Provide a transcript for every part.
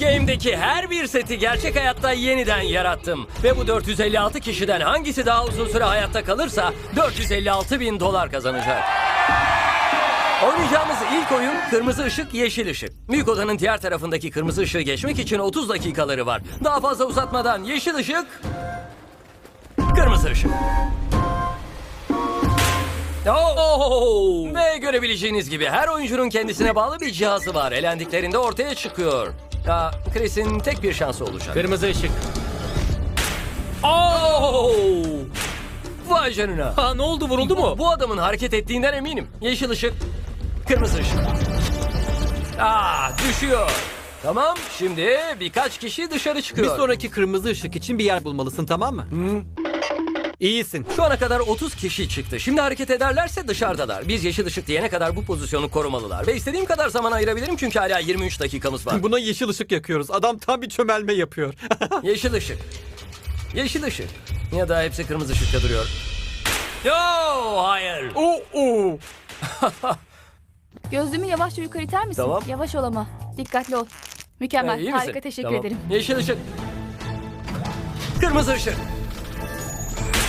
Game'deki her bir seti gerçek hayatta yeniden yarattım. Ve bu 456 kişiden hangisi daha uzun süre hayatta kalırsa 456 bin dolar kazanacak. Oynayacağımız ilk oyun kırmızı ışık yeşil ışık. Büyük odanın diğer tarafındaki kırmızı ışığı geçmek için 30 dakikaları var. Daha fazla uzatmadan yeşil ışık, kırmızı ışık. Oo! Ve görebileceğiniz gibi her oyuncunun kendisine bağlı bir cihazı var. Elendiklerinde ortaya çıkıyor. Ya, Chris'in tek bir şansı olacak. Kırmızı ışık. Oo! Vay canına. Ha ne oldu vuruldu mu? Bu adamın hareket ettiğinden eminim. Yeşil ışık, kırmızı ışık. Aa, düşüyor. Tamam, şimdi birkaç kişi dışarı Bir çıkıyor. sonraki kırmızı ışık için bir yer bulmalısın tamam mı? İyisin. Şu ana kadar 30 kişi çıktı. Şimdi hareket ederlerse dışarıdalar. Biz yeşil ışık diyene kadar bu pozisyonu korumalılar. Ve istediğim kadar zaman ayırabilirim çünkü hala 23 dakikamız var. Buna yeşil ışık yakıyoruz. Adam tam bir çömelme yapıyor. Yeşil ışık. Yeşil ışık. Ya da hepsi kırmızı ışıkta duruyor. Yo, hayır. Oo, oo. Gözlüğümü yavaşça yukarı iter misin? Tamam. Yavaş ol ama. Dikkatli ol. Mükemmel. Ee, iyi misin? Harika teşekkür Tamam. ederim. Yeşil ışık. Kırmızı ışık.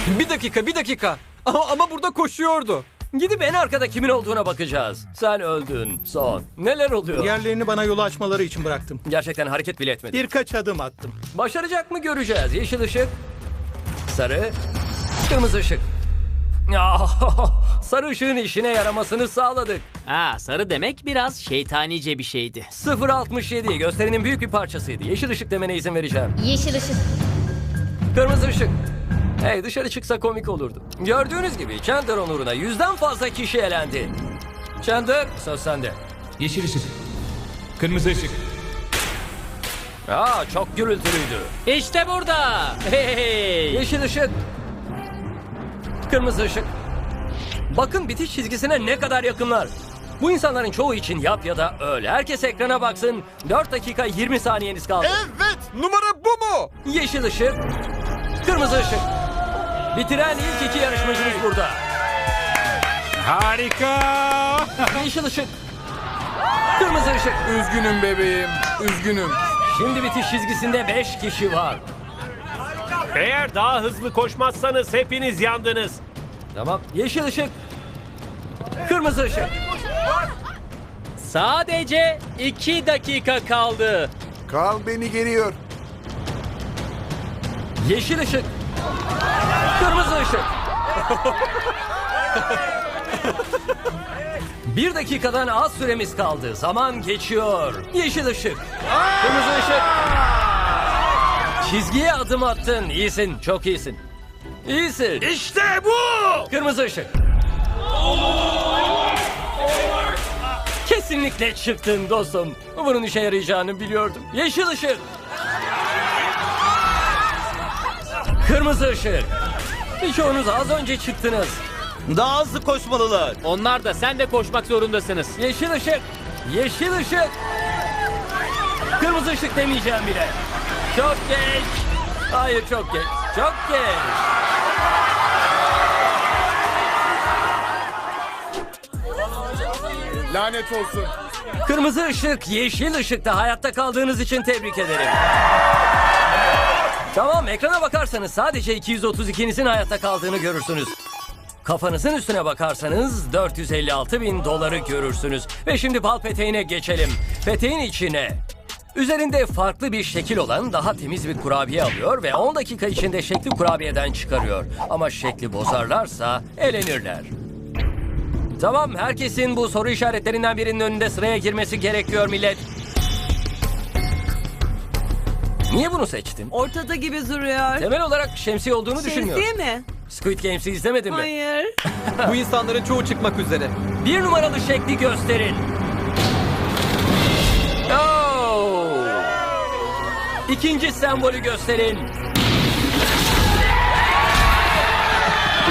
Bir dakika bir dakika. Ama, ama burada koşuyordu. Gidip en arkada kimin olduğuna bakacağız. Sen öldün. Son. Neler oluyor? Yerlerini bana yolu açmaları için bıraktım. Gerçekten hareket bile etmedi. Birkaç adım attım. Başaracak mı göreceğiz. Yeşil ışık. Sarı. Kırmızı ışık. Ya, sarı ışığın işine yaramasını sağladık. Ha sarı demek biraz şeytanice bir şeydi. 067 gösterinin büyük bir parçasıydı. Yeşil ışık demene izin vereceğim. Yeşil ışık. Kırmızı ışık. Hey dışarı çıksa komik olurdu. Gördüğünüz gibi Chandler onuruna yüzden fazla kişi elendi. Chandler söz sende. Yeşil ışık. Kırmızı ışık. Aa çok gürültülüydü. İşte burada. Hey. Yeşil ışık. Kırmızı ışık. Bakın bitiş çizgisine ne kadar yakınlar. Bu insanların çoğu için yap ya da öl. Herkes ekrana baksın. 4 dakika 20 saniyeniz kaldı. Evet numara bu mu? Yeşil ışık. Kırmızı ışık. Bitiren ilk iki yarışmacımız burada. Harika. Yeşil ışık. Kırmızı ışık. Üzgünüm bebeğim. Üzgünüm. Şimdi bitiş çizgisinde 5 kişi var. Eğer daha hızlı koşmazsanız hepiniz yandınız. Tamam. Yeşil ışık. Kırmızı ışık. Sadece iki dakika kaldı. Karl beni geriyor. Yeşil ışık. Kırmızı ışık. Bir dakikadan az süremiz kaldı. Zaman geçiyor. Yeşil ışık. Kırmızı ışık. Çizgiye adım attın. İyisin. Çok iyisin. İyisin. İşte bu! Kırmızı ışık. Kesinlikle çıktın dostum. Bunun işe yarayacağını biliyordum. Yeşil ışık. Kırmızı ışık. Birçoğunuz az önce çıktınız. Daha hızlı koşmalılar. Onlar da sen de koşmak zorundasınız. Yeşil ışık. Yeşil ışık. Kırmızı ışık demeyeceğim bile. Çok geç. Hayır çok geç. Çok geç. Lanet olsun. Kırmızı ışık, yeşil ışıkta hayatta kaldığınız için tebrik ederim. Tamam, ekrana bakarsanız sadece 232'nizin hayatta kaldığını görürsünüz. Kafanızın üstüne bakarsanız 456 bin doları görürsünüz. Ve şimdi bal peteğine geçelim. Peteğin içine üzerinde farklı bir şekil olan daha temiz bir kurabiye alıyor ve 10 dakika içinde şekli kurabiyeden çıkarıyor. Ama şekli bozarlarsa elenirler. Tamam, herkesin bu soru işaretlerinden birinin önünde sıraya girmesi gerekiyor millet. Niye bunu seçtin? Ortada gibi duruyor. Temel olarak şemsiye olduğunu düşünmüyorum. Şemsiye mi? Squid Games'i izlemedin mi? Hayır. Bu insanların çoğu çıkmak üzere. Bir numaralı şekli gösterin. Oo! İkinci sembolü gösterin.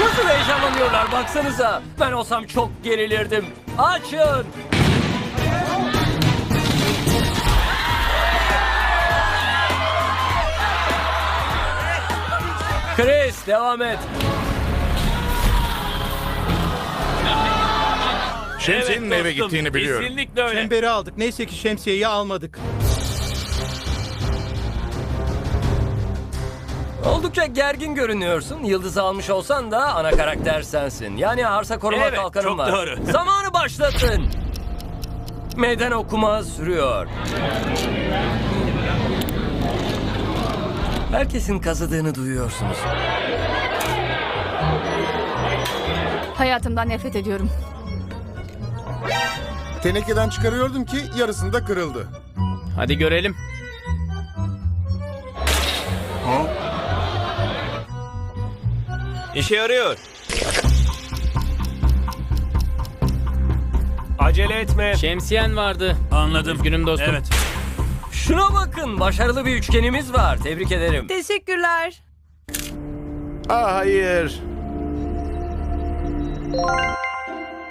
Nasıl heyecanlanıyorlar baksanıza. Ben olsam çok gerilirdim. Açın. Chris devam et. Şemsiye'nin eve gittiğini biliyorum. Kesinlikle öyle. Çemberi aldık. Neyse ki şemsiyeyi almadık. Oldukça gergin görünüyorsun. Yıldız almış olsan da ana karakter sensin. Yani arsa koruma evet, kalkanın çok. Doğru. Zamanı başlatın. Meydan okuma sürüyor. Herkesin kazıdığını duyuyorsunuz. Hayatımdan nefret ediyorum. Tenekeden çıkarıyordum ki yarısında kırıldı. Hadi görelim. İşe yarıyor. Acele etme. Şemsiyen vardı. Anladım. Üzgünüm dostum. Evet. Şuna bakın başarılı bir üçgenimiz var. Tebrik ederim. Teşekkürler. Ah hayır.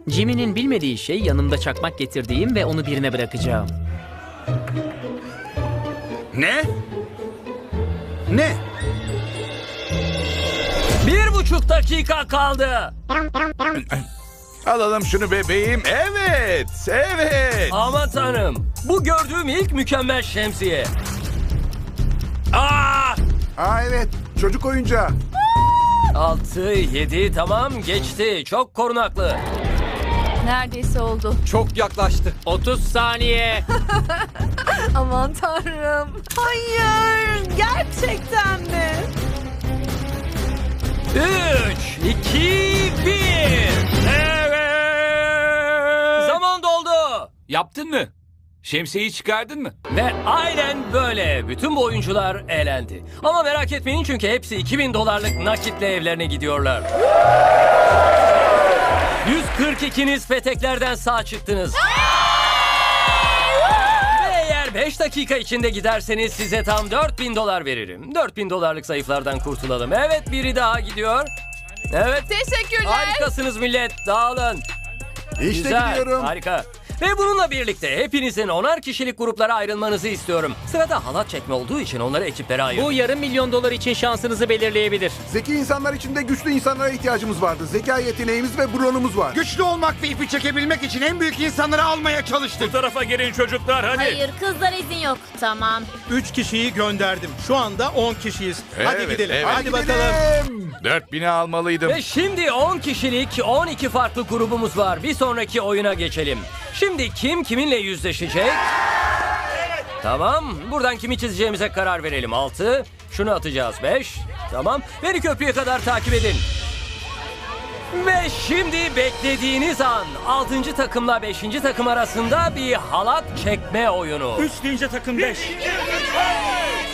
Jimmy'nin bilmediği şey yanımda çakmak getirdiğim ve onu birine bırakacağım. Ne? Ne? Bir buçuk dakika kaldı. Alalım şunu bebeğim. Evet. Evet. Aman tanrım. Bu gördüğüm ilk mükemmel şemsiye. Aa! Aa evet. Çocuk oyuncağı. 6, 7 tamam geçti. Çok korunaklı. Neredeyse oldu. Çok yaklaştı. 30 saniye. Aman tanrım. Hayır. Gerçekten mi? 3, 2, 1. Evet. Yaptın mı? Şemsiyeyi çıkardın mı? Ve aynen böyle. Bütün bu oyuncular eğlendi. Ama merak etmeyin çünkü hepsi 2000 dolarlık nakitle evlerine gidiyorlar. 142'niz peteklerden sağ çıktınız. Ve eğer 5 dakika içinde giderseniz size tam 4000 dolar veririm. 4000 dolarlık zayıflardan kurtulalım. Evet biri daha gidiyor. Evet. Teşekkürler. Harikasınız millet. Dağılın. İşte Güzel, gidiyorum. Harika. Ve bununla birlikte hepinizin onar kişilik gruplara ayrılmanızı istiyorum. Sırada halat çekme olduğu için onları ekiplere ayır. Bu yarım milyon dolar için şansınızı belirleyebilir. Zeki insanlar için de güçlü insanlara ihtiyacımız vardı. Zeka yeteneğimiz ve bronumuz var. Güçlü olmak ve ipi çekebilmek için en büyük insanları almaya çalıştık. Bu tarafa gelin çocuklar hadi. Hayır kızlar izin yok. Tamam. Üç kişiyi gönderdim. Şu anda 10 kişiyiz. Hadi Evet, gidelim. evet. Hadi bakalım. gidelim. 4000'i almalıydım. Ve şimdi 10 kişilik 12 farklı grubumuz var. Bir sonraki oyuna geçelim. Şimdi kim kiminle yüzleşecek? Tamam. Buradan kimi çizeceğimize karar verelim. 6. Şunu atacağız. 5. Tamam. Beni köprüye kadar takip edin. Ve şimdi beklediğiniz an 6. takımla 5. takım arasında bir halat çekme oyunu. Üç deyince takım 5.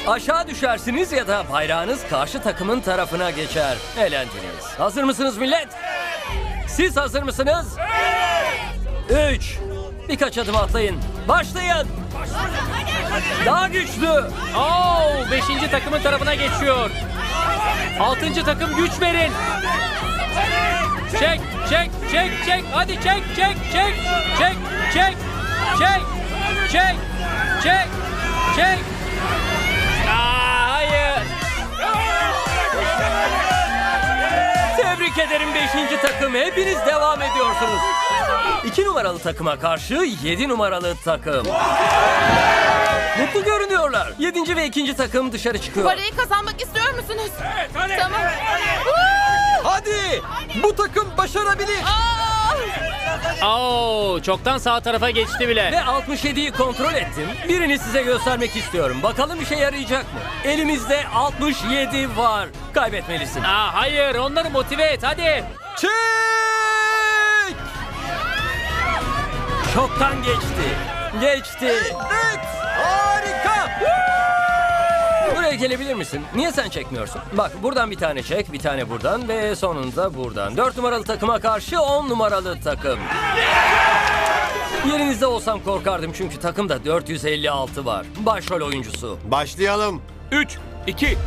Aşağı düşersiniz ya da bayrağınız karşı takımın tarafına geçer. Eğlendiniz. Hazır mısınız millet? Siz hazır mısınız? Üç. Birkaç adım atlayın. Başlayın. Daha güçlü. Oo, 5. takımın tarafına geçiyor. 6. takım güç verin. Çek, çek, çek, çek. Hadi çek, çek, çek. Çek, çek, çek. Çek, çek, çek. Aa, Tebrik ederim 5. takım. Hepiniz devam ediyorsunuz. 2 numaralı takıma karşı 7 numaralı takım. Mutlu görünüyorlar. 7. ve 2. takım dışarı çıkıyor. Parayı kazanmak istiyor musunuz? Evet hadi. Tamam. Hadi. Bu takım başarabilir. Oo, çoktan sağ tarafa geçti bile. Ve 67'yi kontrol ettim. Birini size göstermek istiyorum. Bakalım işe yarayacak mı? Elimizde 67 var. Kaybetmelisin. Aa, hayır, onları motive et hadi. Çek! Çoktan geçti. Geçti. Evet. Harika. Buraya gelebilir misin? Niye sen çekmiyorsun? Bak buradan bir tane çek, bir tane buradan ve sonunda buradan. 4 numaralı takıma karşı 10 numaralı takım. Yerinizde olsam korkardım çünkü takımda 456 var. Başrol oyuncusu. Başlayalım. 3, 2,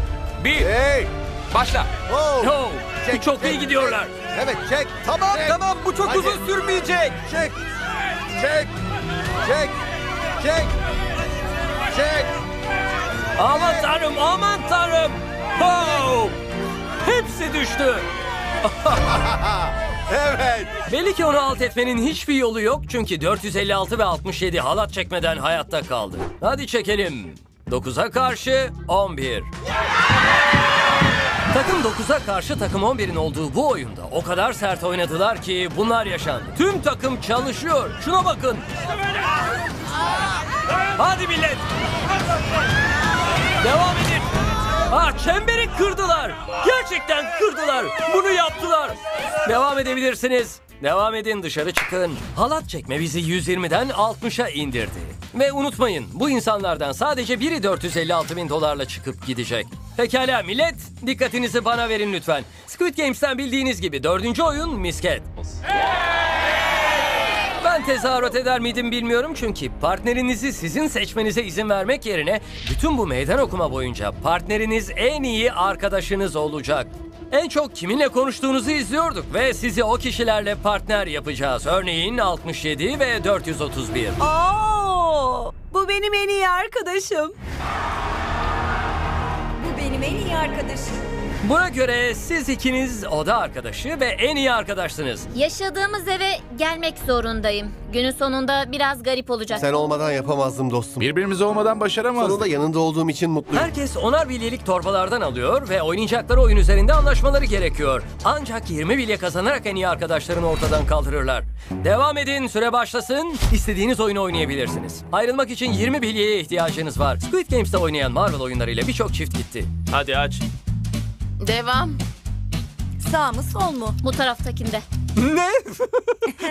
1. Hey. Başla. Oh. Yo, Çek, çok çek, iyi gidiyorlar. Evet çek. Tamam Çek. tamam bu çok Hadi. uzun sürmeyecek. Çek. Çek. Çek. Çek. Çek. Aman tanrım, aman tanrım. Ho! Hepsi düştü. Evet. Belli ki onu alt etmenin hiçbir yolu yok çünkü 456 ve 67 halat çekmeden hayatta kaldı. Hadi çekelim. 9'a karşı 11. Takım 9'a karşı takım 11'in olduğu bu oyunda o kadar sert oynadılar ki bunlar yaşandı. Tüm takım çalışıyor. Şuna bakın. Hadi millet. Devam edin. Ah çemberi kırdılar. Gerçekten kırdılar. Bunu yaptılar. Devam edebilirsiniz. Devam edin dışarı çıkın. Halat çekme bizi 120'den 60'a indirdi. Ve unutmayın bu insanlardan sadece biri 456 bin dolarla çıkıp gidecek. Pekala millet dikkatinizi bana verin lütfen. Squid Games'ten bildiğiniz gibi dördüncü oyun misket. Ben tezahürat eder miydim bilmiyorum çünkü partnerinizi sizin seçmenize izin vermek yerine bütün bu meydan okuma boyunca partneriniz en iyi arkadaşınız olacak. En çok kiminle konuştuğunuzu izliyorduk ve sizi o kişilerle partner yapacağız. Örneğin 67 ve 431. Oo, bu benim en iyi arkadaşım. Bu benim en iyi arkadaşım. Buna göre siz ikiniz oda arkadaşı ve en iyi arkadaşsınız. Yaşadığımız eve gelmek zorundayım. Günün sonunda biraz garip olacak. Sen olmadan yapamazdım dostum. Birbirimiz olmadan başaramazdık. Sonunda yanında olduğum için mutluyum. Herkes onar bilyelik torbalardan alıyor ve oynayacakları oyun üzerinde anlaşmaları gerekiyor. Ancak 20 bilye kazanarak en iyi arkadaşlarını ortadan kaldırırlar. Devam edin, süre başlasın. İstediğiniz oyunu oynayabilirsiniz. Ayrılmak için 20 bilyeye ihtiyacınız var. Squid Games'te oynayan Marvel oyunlarıyla birçok çift gitti. Hadi aç. Devam. Sağ mı sol mu? Bu taraftakinde. Ne?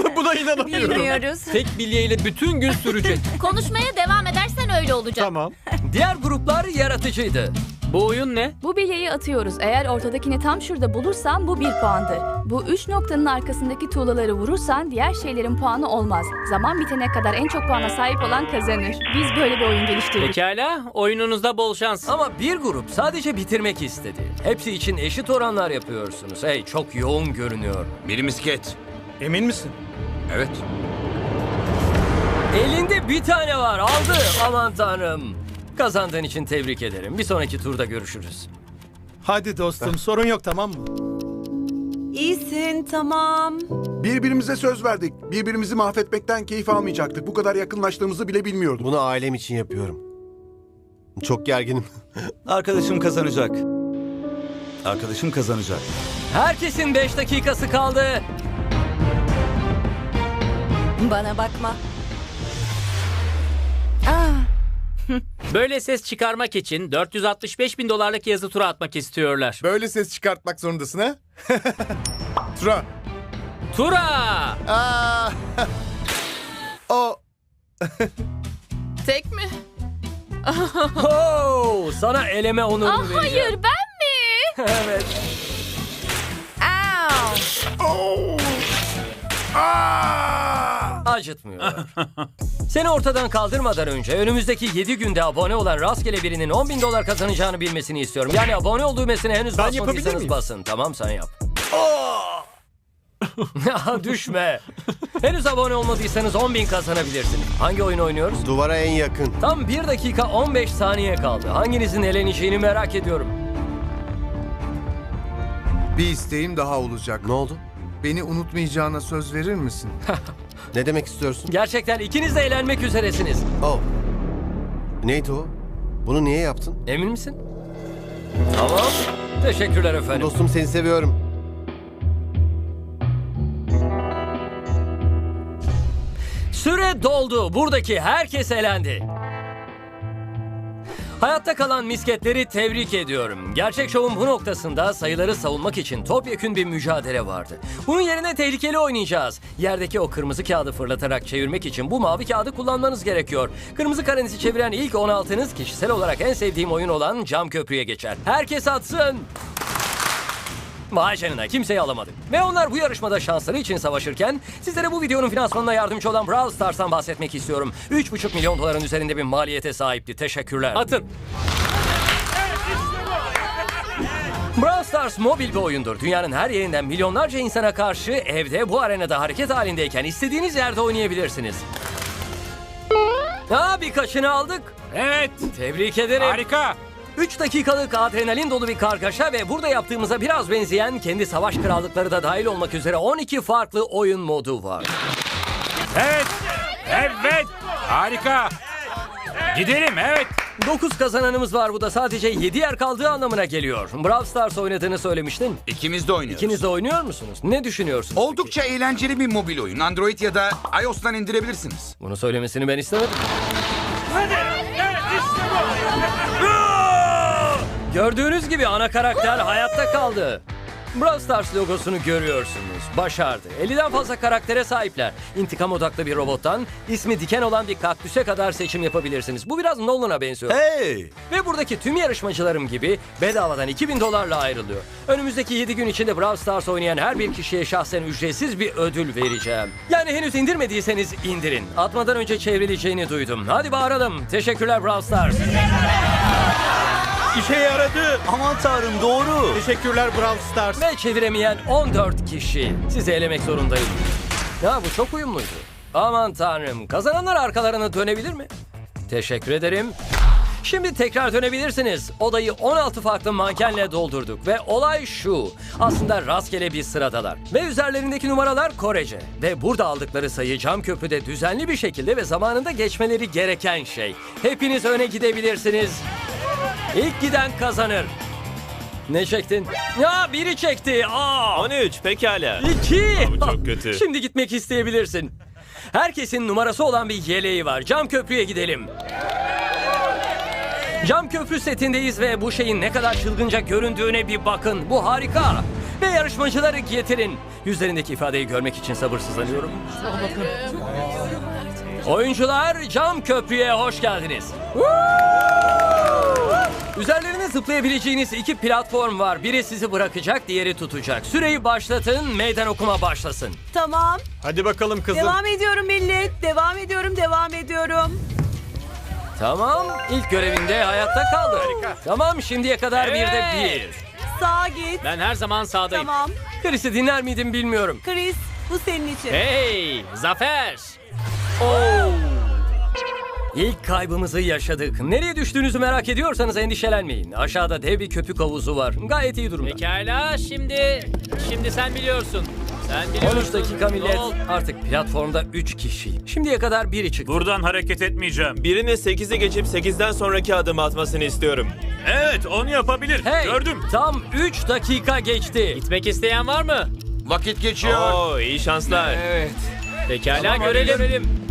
Buna inanamıyorum. Bilmiyoruz. Tek bilyeyle bütün gün sürecek. Konuşmaya devam edersen öyle olacak. Tamam. Diğer gruplar yaratıcıydı. Bu oyun ne? Bu bilyeyi atıyoruz. Eğer ortadakini tam şurada bulursan bu bir puandır. Bu üç noktanın arkasındaki tuğlaları vurursan diğer şeylerin puanı olmaz. Zaman bitene kadar en çok puana sahip olan kazanır. Biz böyle bir oyun geliştirdik. Pekala, oyununuzda bol şans. Ama bir grup sadece bitirmek istedi. Hepsi için eşit oranlar yapıyorsunuz. Hey çok yoğun görünüyor. Biri misket. Emin misin? Evet. Elinde bir tane var aldı. Aman tanrım. Kazandığın için tebrik ederim. Bir sonraki turda görüşürüz. Hadi dostum sorun yok tamam mı? İyisin tamam. Birbirimize söz verdik. Birbirimizi mahvetmekten keyif almayacaktık. Bu kadar yakınlaştığımızı bile bilmiyordum. Bunu ailem için yapıyorum. Çok gerginim. Arkadaşım kazanacak. Arkadaşım kazanacak. Herkesin 5 dakikası kaldı. Bana bakma. Böyle ses çıkarmak için 465 bin dolarlık yazı tura atmak istiyorlar. Böyle ses çıkartmak zorundasın ha? Tura. Tura! Aa. o. Tek mi? Oh, sana eleme onurunu Ah vereceğim. hayır ben mi? evet. Au. Acıtmıyor. Seni ortadan kaldırmadan önce önümüzdeki 7 günde abone olan rastgele birinin 10 bin dolar kazanacağını bilmesini istiyorum. Yani abone ol düğmesine henüz Ben yapabilir basmadıysanız basın. Tamam sen yap. Düşme. henüz abone olmadıysanız 10 bin kazanabilirsiniz. Hangi oyun oynuyoruz? Duvara en yakın. Tam 1 dakika 15 saniye kaldı. Hanginizin eleneceğini merak ediyorum. Bir isteğim daha olacak. Ne oldu? Beni unutmayacağına söz verir misin? Ne demek istiyorsun? Gerçekten ikiniz de eğlenmek üzeresiniz. Oh. Neydi o? Bunu niye yaptın? Emin misin? Tamam. Teşekkürler efendim. Dostum seni seviyorum. Süre doldu. Buradaki herkes elendi. Hayatta kalan misketleri tebrik ediyorum. Gerçek şovun bu noktasında sayıları savunmak için topyekün bir mücadele vardı. Bunun yerine tehlikeli oynayacağız. Yerdeki o kırmızı kağıdı fırlatarak çevirmek için bu mavi kağıdı kullanmanız gerekiyor. Kırmızı karenizi çeviren ilk 16'nız kişisel olarak en sevdiğim oyun olan cam köprüye geçer. Herkes atsın. Vay canına kimseyi alamadık. Ve onlar bu yarışmada şansları için savaşırken sizlere bu videonun finansmanına yardımcı olan Brawl Stars'tan bahsetmek istiyorum. 3,5 milyon doların üzerinde bir maliyete sahipti. Teşekkürler. Atın. Brawl Stars mobil bir oyundur. Dünyanın her yerinden milyonlarca insana karşı evde bu arenada hareket halindeyken istediğiniz yerde oynayabilirsiniz. Ha birkaçını aldık. Evet. Tebrik ederim. Harika. 3 dakikalık adrenalin dolu bir kargaşa ve burada yaptığımıza biraz benzeyen kendi savaş krallıkları da dahil olmak üzere 12 farklı oyun modu var. Evet. Evet. Harika. Gidelim evet. 9 kazananımız var bu da sadece 7 yer kaldığı anlamına geliyor. Brawl Stars oynadığını söylemiştin. İkimiz de oynuyoruz. İkiniz de oynuyor musunuz? Ne düşünüyorsunuz? Oldukça eğlenceli bir mobil oyun. Android ya da iOS'tan indirebilirsiniz. Bunu söylemesini ben istemedim. Gördüğünüz gibi ana karakter hayatta kaldı. Brawl Stars logosunu görüyorsunuz. Başardı. 50'den fazla karaktere sahipler. İntikam odaklı bir robottan ismi diken olan bir kaktüse kadar seçim yapabilirsiniz. Bu biraz Nolan'a benziyor. Hey! Ve buradaki tüm yarışmacılarım gibi bedavadan 2000 dolarla ayrılıyor. Önümüzdeki 7 gün içinde Brawl Stars oynayan her bir kişiye şahsen ücretsiz bir ödül vereceğim. Yani henüz indirmediyseniz indirin. Atmadan önce çevrileceğini duydum. Hadi bağıralım. Teşekkürler Brawl Stars. İşe yaradı. Aman tanrım doğru. Teşekkürler Brawl Stars. Ve çeviremeyen 14 kişi. Sizi elemek zorundayım. Ya bu çok uyumluydu. Aman tanrım. Kazananlar arkalarına dönebilir mi? Teşekkür ederim. Şimdi tekrar dönebilirsiniz. Odayı 16 farklı mankenle doldurduk ve olay şu. Aslında rastgele bir sıradalar. Ve üzerlerindeki numaralar Korece. Ve burada aldıkları sayı cam köprüde düzenli bir şekilde ve zamanında geçmeleri gereken şey. Hepiniz öne gidebilirsiniz. İlk giden kazanır. Ne çektin? Ya biri çekti. Aa! 13 pekala. İki. Abi çok kötü. Şimdi gitmek isteyebilirsin. Herkesin numarası olan bir yeleği var. Cam köprüye gidelim. Cam köprü setindeyiz ve bu şeyin ne kadar çılgınca göründüğüne bir bakın. Bu harika. Ve yarışmacıları getirin. Yüzlerindeki ifadeyi görmek için sabırsızlanıyorum. Oyuncular cam köprüye hoş geldiniz. Üzerlerine zıplayabileceğiniz iki platform var. Biri sizi bırakacak, diğeri tutacak. Süreyi başlatın, meydan okuma başlasın. Tamam. Hadi bakalım kızım. Devam ediyorum millet. Devam ediyorum, devam ediyorum. Tamam, ilk görevinde hayatta kaldı. Tamam, şimdiye kadar bir de bir. Sağa git. Ben her zaman sağdayım. Tamam. Chris'i dinler miydim bilmiyorum. Chris, bu senin için. Hey, zafer. İlk kaybımızı yaşadık. Nereye düştüğünüzü merak ediyorsanız endişelenmeyin. Aşağıda dev bir köpük havuzu var. Gayet iyi durumda. Pekala, şimdi şimdi sen biliyorsun. Sen biliyorsun. 13 dakika millet. Yol. Artık platformda 3 kişi. Şimdiye kadar biri çıktı. Buradan hareket etmeyeceğim. Birinin 8'i geçip 8'den sonraki adımı atmasını istiyorum. Evet onu yapabilir. Hey, Gördüm. tam 3 dakika geçti. Gitmek isteyen var mı? Vakit geçiyor. Oo, iyi şanslar. Evet. Pekala Tamam, görelim. görelim.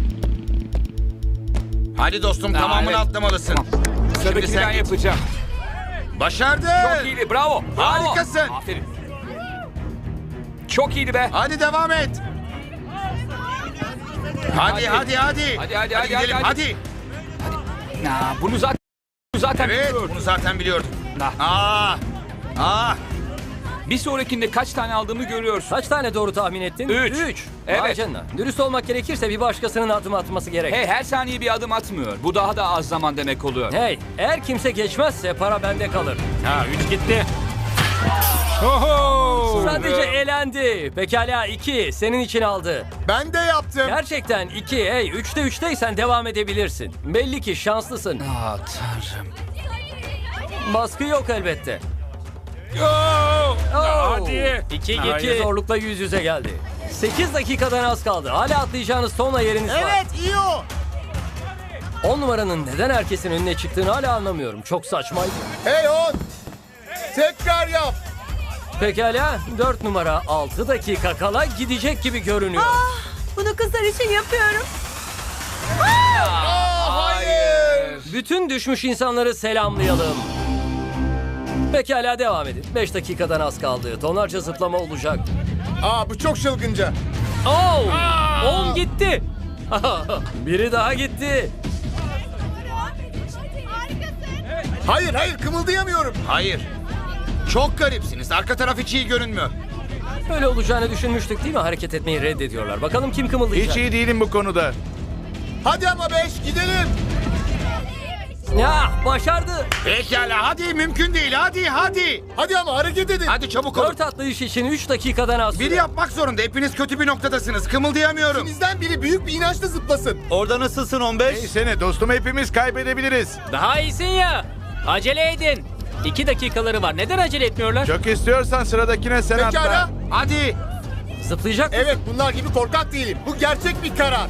Hadi dostum tamamını evet. atlamalısın. Şimdi Sıradakini sen ben git. yapacağım. Başardın. Çok iyiydi. Bravo. Bravo. Harikasın. Aferin. Çok iyiydi be. Hadi devam et. Hadi hadi hadi. Hadi, hadi, hadi, gidelim hadi, hadi. Aa, bunu zaten bunu zaten Evet biliyordum. bunu zaten biliyordum. Ah. Aa. Aa. Bir sonrakinde kaç tane aldığımı görüyorsun. Kaç tane doğru tahmin ettin? Üç. 3. Evet. Vay canına. Dürüst olmak gerekirse bir başkasının adım atması gerek. Hey her saniye bir adım atmıyor. Bu daha da az zaman demek oluyor. Hey, eğer kimse geçmezse para bende kalır. Ha 3 gitti. Sadece elendi. Pekala 2 senin için aldı. Ben de yaptım. Gerçekten 2. Hey 3'te 3'teysen devam edebilirsin. Belli ki şanslısın. Aa tanrım. Baskı yok elbette. Oo! Hadi. 2 Hayır. 2 zorlukla yüz yüze geldi. 8 dakikadan az kaldı. Hala atlayacağınız tonla yeriniz var. Evet iyi o. 10 numaranın neden herkesin önüne çıktığını hala anlamıyorum. Çok saçmaydı. Hey on. Tekrar yap. Pekala 4 numara 6 dakika kala gidecek gibi görünüyor. Bunu kızlar için yapıyorum. Hayır. Bütün düşmüş insanları selamlayalım. Pekala devam edin. 5 dakikadan az kaldı. Tonlarca zıplama olacak. Aa bu çok çılgınca. Oh! 10 gitti. Biri daha gitti. Hayır hayır kımıldayamıyorum. Hayır. Çok garipsiniz. Arka taraf hiç iyi görünmüyor. Öyle olacağını düşünmüştük değil mi? Hareket etmeyi reddediyorlar. Bakalım kim kımıldayacak. iyi değilim bu konuda. Hadi ama beş gidelim. Ya başardı. Pekala hadi mümkün değil hadi hadi. Hadi ama hareket edin. Hadi çabuk olun. 4 atlayış için 3 dakikadan az süre. Biri yapmak zorunda. Hepiniz kötü bir noktadasınız. Kımıldayamıyorum. İkinizden biri büyük bir inançla zıplasın. Orada nasılsın 15? sene dostum hepimiz kaybedebiliriz. Daha iyisin ya. Acele edin. İki dakikaları var. Neden acele etmiyorlar? Çok istiyorsan sıradakine sen Pekala. Hadi. Zıplayacak mısın? Evet bunlar gibi korkak değilim. Bu gerçek bir karar.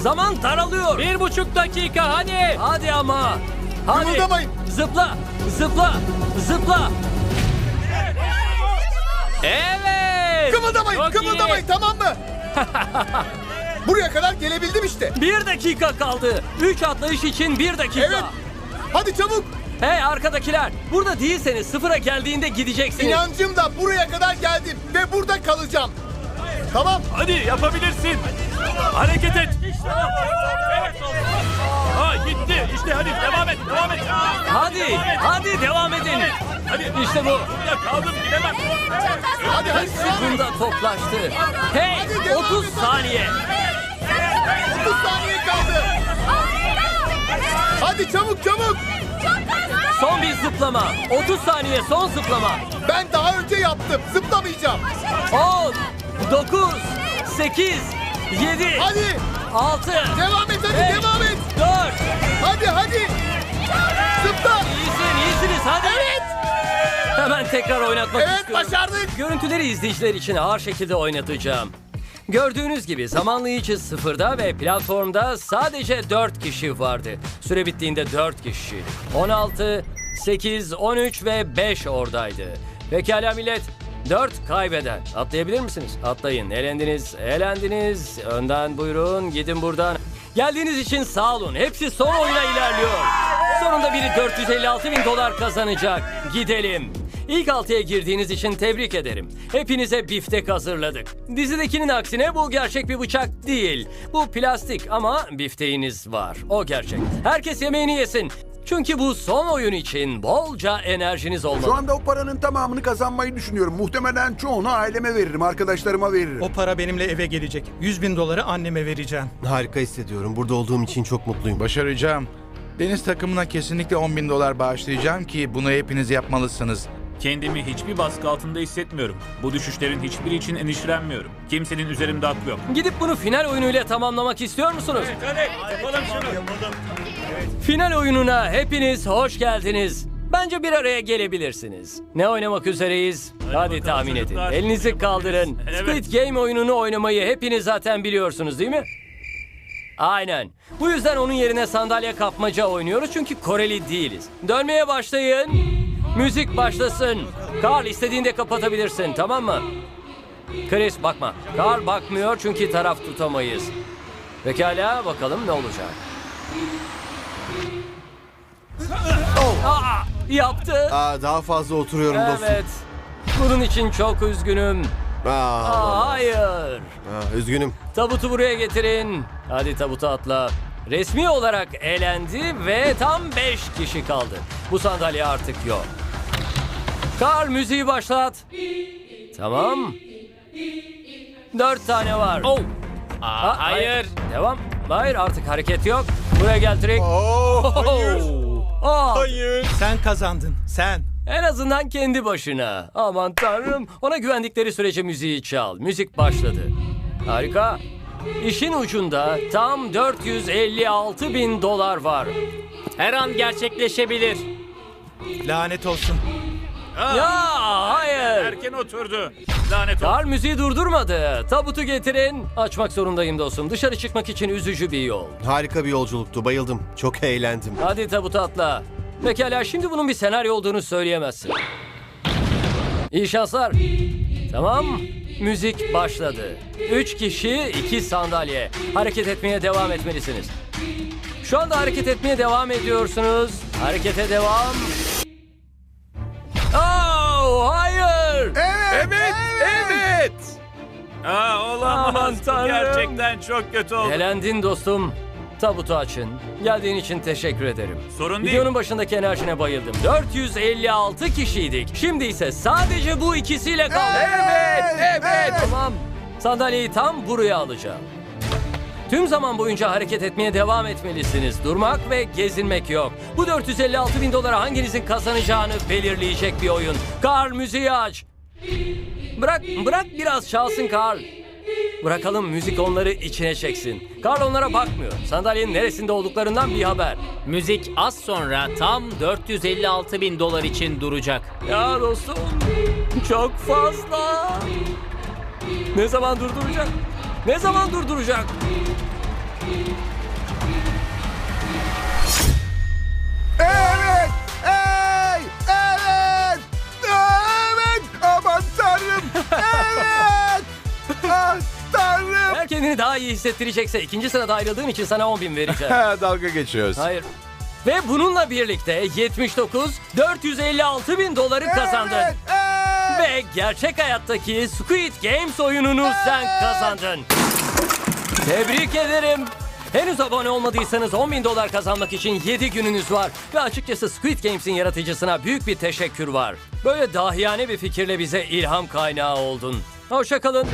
Zaman daralıyor. Bir buçuk dakika hadi. Hadi ama. Hadi. Kımıldamayın. Zıpla, zıpla, zıpla. Evet. Kımıldamayın, Çok iyi. kımıldamayın tamam mı? Buraya kadar gelebildim işte. Bir dakika kaldı. Üç atlayış için bir dakika. Evet. Hadi çabuk. Hey arkadakiler, burada değilseniz sıfıra geldiğinde gideceksiniz. İnancım da buraya kadar geldim ve burada kalacağım. Tamam. Hadi yapabilirsin. Hareket et. Ha gitti. İşte hadi devam et. Devam et. Hadi, hadi devam edin. Hadi. İşte bu. Burada kaldım gidemem. Hadi hadi. Sekunda toplaştı. Hey, Hadi devam 30 et. saniye. 30 saniye kaldı. Hadi çabuk çabuk. Son bir zıplama. 30 saniye son zıplama. Ben daha önce yaptım. Zıplamayacağım. 10, 9, 8, 7, Hadi. 6, Devam et hadi Beş. devam et. 4. Hadi hadi. Zıpla. İyisin, iyisiniz hadi. Evet. Hemen tekrar oynatmak Evet istiyorum. başardık. Görüntüleri izleyiciler için ağır şekilde oynatacağım. Gördüğünüz gibi zamanlayıcı sıfırda ve platformda sadece 4 kişi vardı. Süre bittiğinde 4 kişi. 16, 8, 13 ve 5 oradaydı. Pekala millet. 4 kaybeden. Atlayabilir misiniz? Atlayın. Elendiniz, elendiniz. Önden buyurun, gidin buradan. Geldiğiniz için sağ olun. Hepsi son oyuna ilerliyor. Sonunda biri 456 bin dolar kazanacak. Gidelim. İlk altıya girdiğiniz için tebrik ederim. Hepinize biftek hazırladık. Dizidekinin aksine bu gerçek bir bıçak değil. Bu plastik ama bifteğiniz var. O gerçek. Herkes yemeğini yesin. Çünkü bu son oyun için bolca enerjiniz olmalı. Şu anda o paranın tamamını kazanmayı düşünüyorum. Muhtemelen çoğunu aileme veririm, arkadaşlarıma veririm. O para benimle eve gelecek. 100 bin doları anneme vereceğim. Harika hissediyorum. Burada olduğum için çok mutluyum. Başaracağım. Deniz takımına kesinlikle 10 bin dolar bağışlayacağım ki bunu hepiniz yapmalısınız. Kendimi hiçbir baskı altında hissetmiyorum. Bu düşüşlerin hiçbiri için endişelenmiyorum. Kimsenin üzerimde hakkı yok. Gidip bunu final oyunuyla tamamlamak istiyor musunuz? Hadi yapalım şunu. Final oyununa hepiniz hoş geldiniz. Bence bir araya gelebilirsiniz. Ne oynamak üzereyiz? Hadi, bakalım tahmin edin. çocuklar. Elinizi kaldırın. Evet. Squid Game oyununu oynamayı hepiniz zaten biliyorsunuz değil mi? Aynen. Bu yüzden onun yerine sandalye kapmaca oynuyoruz çünkü Koreli değiliz. Dönmeye başlayın. Müzik başlasın. Carl istediğinde kapatabilirsin tamam mı? Chris bakma. Carl bakmıyor çünkü taraf tutamayız. Pekala bakalım ne olacak. Aa, yaptı. Aa, daha fazla oturuyorum dostum. Evet. Bunun için çok üzgünüm. Aa, Aa, hayır. aa, üzgünüm. Tabutu buraya getirin. Hadi tabuta atla. Resmi olarak elendi ve tam 5 kişi kaldı. Bu sandalye artık yok. Kar müziği başlat. Tamam. Dört tane var. Oh. Aa, Aa, hayır. Devam. Hayır artık hareket yok. Buraya gel Trick. Oh, hayır. Aa, Hayır. Sen kazandın. Sen. En azından kendi başına. Aman tanrım. Ona güvendikleri sürece müziği çal. Müzik başladı. Harika. İşin ucunda tam 456 bin dolar var. Her an gerçekleşebilir. Lanet olsun. Ya hayır. Erken oturdu. Lanet olsun. Kar müziği durdurmadı. Tabutu getirin. Açmak zorundayım dostum. Dışarı çıkmak için üzücü bir yol. Harika bir yolculuktu. Bayıldım. Çok eğlendim. Hadi tabuta atla. Pekala şimdi bunun bir senaryo olduğunu söyleyemezsin. İyi şanslar. Tamam. Müzik başladı. Üç kişi, iki sandalye. Hareket etmeye devam etmelisiniz. Şu anda hareket etmeye devam ediyorsunuz. Harekete devam. Oh, hayır. Evet. Evet, evet. Aa, Aman olamaz. Bu tanrım. gerçekten çok kötü oldu. Elendin dostum. Tabutu açın. Geldiğin için teşekkür ederim. Sorun değil. Videonun başındaki enerjine bayıldım. 456 kişiydik. Şimdi ise sadece bu ikisiyle kaldık. Evet, evet. Tamam. Sandalyeyi tam buraya alacağım. Tüm zaman boyunca hareket etmeye devam etmelisiniz. Durmak ve gezinmek yok. Bu 456 bin dolara hanginizin kazanacağını belirleyecek bir oyun. Karl müziği aç. Bırak, bırak biraz çalsın Karl. Bırakalım müzik onları içine çeksin. Karl onlara bakmıyor. Sandalyenin neresinde olduklarından bir haber. Müzik az sonra tam 456 bin dolar için duracak. Ya dostum çok fazla. Ne zaman durduracak? Ne zaman durduracak? Evet! Hey! Evet! Evet! Aman tanrım! Evet! ah, tanrım! Eğer kendini daha iyi hissettirecekse ikinci sırada ayrıldığın için sana 10 bin vereceğim. Dalga geçiyoruz. Hayır. Ve bununla birlikte 79 456 bin doları kazandın. Evet! Ve gerçek hayattaki Squid Games oyununu sen kazandın. Tebrik ederim. Henüz abone olmadıysanız 10 bin dolar kazanmak için 7 gününüz var. Ve açıkçası Squid Games'in yaratıcısına büyük bir teşekkür var. Böyle dahiyane bir fikirle bize ilham kaynağı oldun. Hoşçakalın.